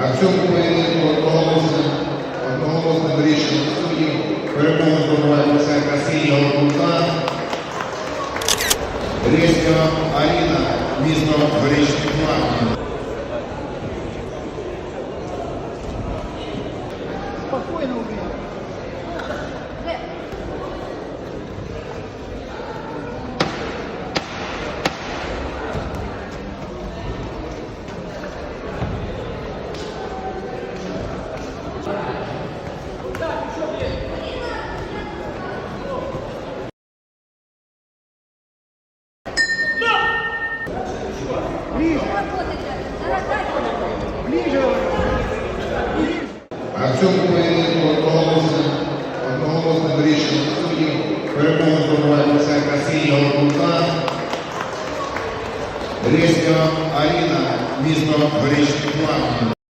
А в цьому поєдинку одноголосним, одноголосним рішенням суддів перемогу здобуває боксерка синього кута Реська Аріна, місто Горішній План. Спокойно А в цьому поєдинку одноголосним одноголосним рішенням суддів перемогу здобуває Луценка Сінія Лукута, Леська Аріна, місто Горішки Плавки.